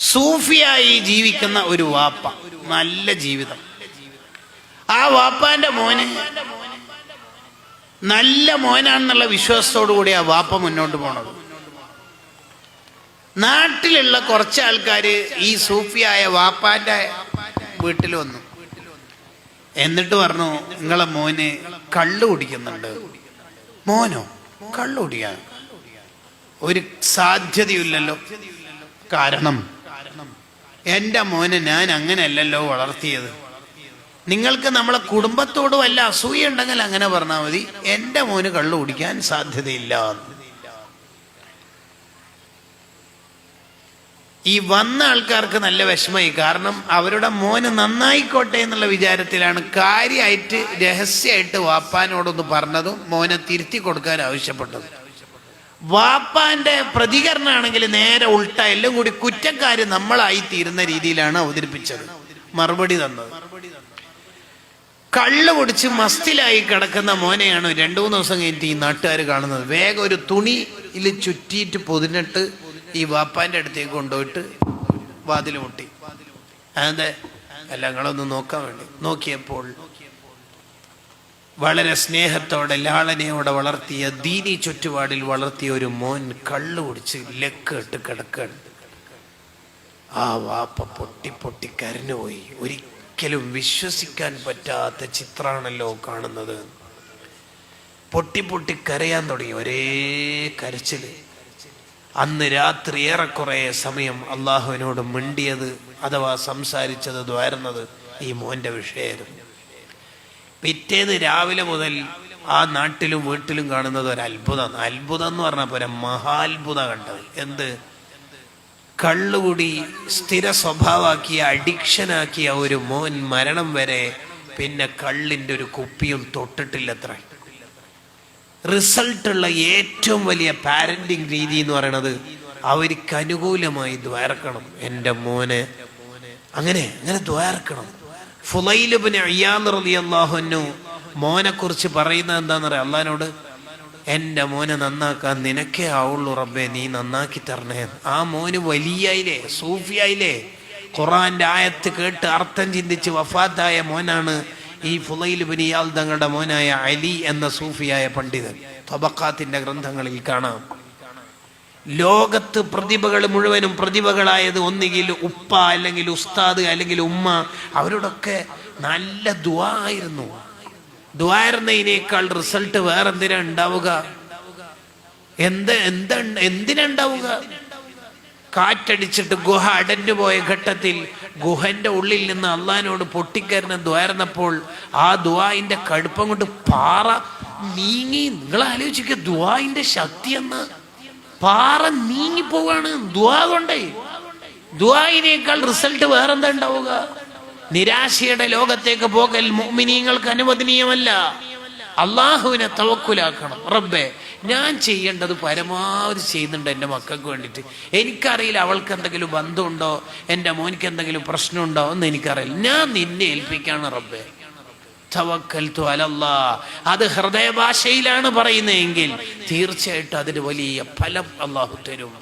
സൂഫിയായി ജീവിക്കുന്ന ഒരു വാപ്പ. നല്ല ജീവിതം. ആ വാപ്പാന്റെ മോന് നല്ല മോനാണെന്നുള്ള വിശ്വാസത്തോടു കൂടി ആ വാപ്പ മുന്നോട്ട് പോണത്. നാട്ടിലുള്ള കുറച്ച് ആൾക്കാർ ഈ സൂഫിയായ വാപ്പാന്റെ വീട്ടിൽ വന്നു. എന്നിട്ട് പറഞ്ഞു നിങ്ങളെ മോന് കള്ളു കുടിക്കുന്നുണ്ട്. മോനോ? കള്ളു കുടിക്കാൻ? ഒരു സാധ്യതയില്ലല്ലോ കാരണം എന്റെ മോനെ ഞാൻ അങ്ങനെയല്ലല്ലോ വളർത്തിയത്. നിങ്ങൾക്ക് നമ്മളെ കുടുംബത്തോട് അല്ല അസൂയ ഉണ്ടെങ്കിൽ അങ്ങനെ പറഞ്ഞാൽ മതി. എന്റെ മോന് കള്ളു കുടിക്കാൻ സാധ്യതയില്ല. ഈ വന്ന ആൾക്കാർക്ക് നല്ല വിഷമമായി. കാരണം അവരുടെ മോന് നന്നായിക്കോട്ടെ എന്നുള്ള വിചാരത്തിലാണ് കാര്യമായിട്ട് രഹസ്യമായിട്ട് വാപ്പാനോടൊന്ന് പറഞ്ഞതും മോനെ തിരുത്തി കൊടുക്കാൻ ആവശ്യപ്പെട്ടതും. വാപ്പാന്റെ പ്രതികരണമാണെങ്കിൽ നേരെ ഉൾട്ട എല്ലാം കൂടി കുറ്റക്കാര് നമ്മളായി തീരുന്ന രീതിയിലാണ് അവതരിപ്പിച്ചത്. മറുപടി തന്നത്. കള്ളു കുടിച്ച് മസ്തിലായി കിടക്കുന്ന മോനെയാണ് രണ്ടു മൂന്ന് ദിവസം കഴിഞ്ഞിട്ട് ഈ നാട്ടുകാർ കാണുന്നത്. വേഗം ഒരു തുണിയിൽ ചുറ്റിയിട്ട് പൊതിഞ്ഞിട്ട് ഈ വാപ്പാന്റെ അടുത്തേക്ക് കൊണ്ടുപോയിട്ട് വാതിൽ മുട്ടി. അതെ അല്ല നിങ്ങളൊന്ന് നോക്കാൻ വേണ്ടി. നോക്കിയപ്പോൾ വളരെ സ്നേഹത്തോടെ ലാളനയോടെ വളർത്തിയ ദീനി ചുറ്റുപാടിൽ വളർത്തിയ ഒരു മോൻ കള്ളു കുടിച്ച് ലക്കിട്ട് കിടക്കാണ്. ആ വാപ്പ പൊട്ടി പൊട്ടി കരഞ്ഞുപോയി ഒരിക്കലും വിശ്വസിക്കാൻ പറ്റാത്ത ചിത്രമാണല്ലോ കാണുന്നത്. പൊട്ടി പൊട്ടി കരയാൻ തുടങ്ങി ഒരേ കരച്ചിൽ. അന്ന് രാത്രി ഏറെക്കുറെ സമയം അള്ളാഹുവിനോട് മിണ്ടിയത് അഥവാ സംസാരിച്ചത് ദ്വാരുന്നത് ഈ മോന്റെ വിഷയമായിരുന്നു. പിറ്റേന്ന് രാവിലെ മുതൽ ആ നാട്ടിലും വീട്ടിലും കാണുന്നത് ഒരു അത്ഭുതമാണ് അത്ഭുതം എന്ന് പറഞ്ഞ പോലെ മഹാത്ഭുത കണ്ടത്. എന്ത്? കള്ളുകൂടി സ്ഥിര സ്വഭാവമാക്കിയ അഡിക്ഷനാക്കിയ ഒരു മോൻ മരണം വരെ പിന്നെ കള്ളിന്റെ ഒരു കുപ്പിയും തൊട്ടിട്ടില്ലത്ര. റിസൾട്ടുള്ള ഏറ്റവും വലിയ പാരന്റിങ് രീതി എന്ന് പറയുന്നത് അവർക്ക് അനുകൂലമായി ദ്വാരക്കണം. എന്റെ മോനെ. അങ്ങനെ അങ്ങനെ ദ്വാരക്കണം. മോനെ കുറിച്ച് പറയുന്നത് എന്താന്ന് പറയാം അള്ളഹാനോട് എന്റെ മോനെ നന്നാക്കാൻ നിനക്കേ ആവുള്ളൂ റബ്ബേ നീ നന്നാക്കി തരണേ. ആ മോന് വലിയായില്ലേ സൂഫിയായില്ലേ? ഖുറാന്റെ ആയത്ത് കേട്ട് അർത്ഥം ചിന്തിച്ച് വഫാത്തായ മോനാണ് ഈ ഫുലൈൽ ബിനിയാൽ തങ്ങളുടെ മോനായ അലി എന്ന സൂഫിയായ പണ്ഡിതൻ. തബക്കാത്തിന്റെ ഗ്രന്ഥങ്ങളിൽ കാണാം. ലോകത്ത് പ്രതിഭകൾ മുഴുവനും പ്രതിഭകളായത് ഒന്നുകിൽ ഉപ്പ അല്ലെങ്കിൽ ഉസ്താദ് അല്ലെങ്കിൽ ഉമ്മ. അവരോടൊക്കെ നല്ല ദ്വായിരുന്നു ദുവായിരുന്നതിനേക്കാൾ റിസൾട്ട് വേറെന്തിനാ ഉണ്ടാവുക? എന്ത് എന്ത് എന്തിനാ ഉണ്ടാവുക? കാറ്റടിച്ചിട്ട് ഗുഹ അടഞ്ഞു പോയ ഘട്ടത്തിൽ ഗുഹന്റെ ഉള്ളിൽ നിന്ന് അള്ളഹാനോട് പൊട്ടിക്കരുന്ന ദ്വാരന്നപ്പോൾ ആ ദ്വായിന്റെ കടുപ്പം കൊണ്ട് പാറ നീങ്ങി. നിങ്ങൾ ആലോചിക്കുക ദ്വായിന്റെ ശക്തി എന്ന്? പാറ നീങ്ങിപ്പോവാണ്. ദ്വാ കൊണ്ടേ. ദ്വായിനേക്കാൾ റിസൾട്ട് വേറെന്താ ഉണ്ടാവുക? നിരാശയുടെ ലോകത്തേക്ക് പോകൽ മോമിനീങ്ങൾക്ക് അനുവദനീയമല്ല. അള്ളാഹുവിനെ തവക്കുലാക്കണം. റബ്ബേ ഞാൻ ചെയ്യേണ്ടത് പരമാവധി ചെയ്യുന്നുണ്ട് എന്റെ മക്കൾക്ക് വേണ്ടിയിട്ട്. എനിക്കറിയില്ല അവൾക്ക് എന്തെങ്കിലും ബന്ധമുണ്ടോ? എന്റെ മോനിക്ക് എന്തെങ്കിലും പ്രശ്നമുണ്ടോ? എന്ന് എനിക്കറിയില്ല. ഞാൻ നിന്നെ ഏൽപ്പിക്കാണ് റബ്ബേ. തവക്കൽത്തു അലല്ലാ. അത് ഹൃദയഭാഷയിലാണ് പറയുന്നതെങ്കിൽ തീർച്ചയായിട്ടും അതിന് വലിയ ഫലം അള്ളാഹു തരും.